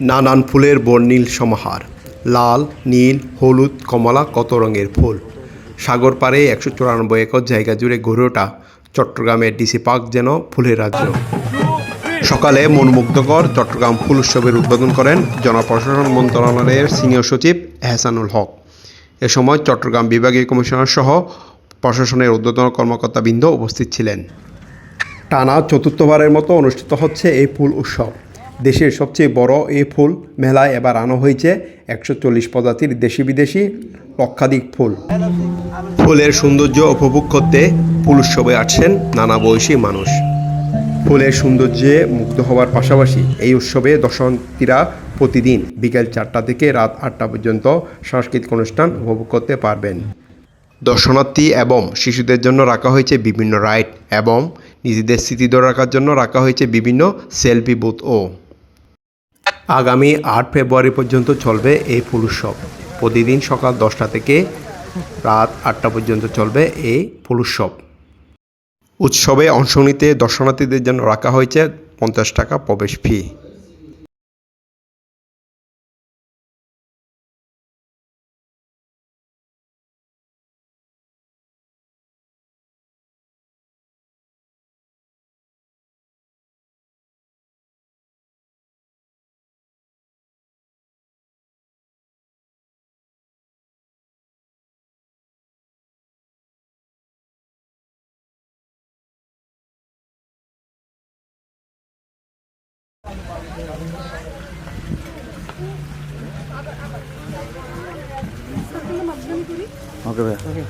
নানান ফুলের বর্ণিল সমাহার। লাল, নীল, হলুদ, কমলা, কত রঙের ফুল। সাগর পাড়ে একশো চুরানব্বই একর জায়গা জুড়ে গড়ে ওঠা চট্টগ্রামের ডিসি পার্ক যেন ফুলের রাজ্য। সকালে মনমুগ্ধকর চট্টগ্রাম ফুল উৎসবের উদ্বোধন করেন জনপ্রশাসন মন্ত্রণালয়ের সিনিয়র সচিব এহসানুল হক। এ সময় চট্টগ্রাম বিভাগীয় কমিশনার সহ প্রশাসনের ঊর্ধ্বতন কর্মকর্তাবৃন্দ উপস্থিত ছিলেন। টানা চতুর্থবারের মতো অনুষ্ঠিত হচ্ছে এই ফুল উৎসব। দেশের সবচেয়ে বড় এ ফুল মেলায় এবার আনা হয়েছে একশো চল্লিশ প্রজাতির দেশি বিদেশি লক্ষাধিক ফুল। ফুলের সৌন্দর্য উপভোগ করতে ফুল উৎসবে আসছেন নানা বয়সী মানুষ। ফুলের সৌন্দর্যে মুগ্ধ হওয়ার পাশাপাশি এই উৎসবে দর্শনার্থীরা প্রতিদিন বিকেল চারটা থেকে রাত আটটা পর্যন্ত সাংস্কৃতিক অনুষ্ঠান উপভোগ করতে পারবেন। দর্শনার্থী এবং শিশুদের জন্য রাখা হয়েছে বিভিন্ন রাইড এবং নিজেদের স্মৃতি ধরে রাখার জন্য রাখা হয়েছে বিভিন্ন সেলফি বুথও। আগামী আট ফেব্রুয়ারি পর্যন্ত চলবে এই ফুল উৎসব প্রতিদিন সকাল দশটা থেকে রাত আটটা পর্যন্ত চলবে এই ফুল উৎসব উৎসবে অংশ নিতে দর্শনার্থীদের জন্য রাখা হয়েছে পঞ্চাশ টাকা প্রবেশ ফি। ഓക്കെ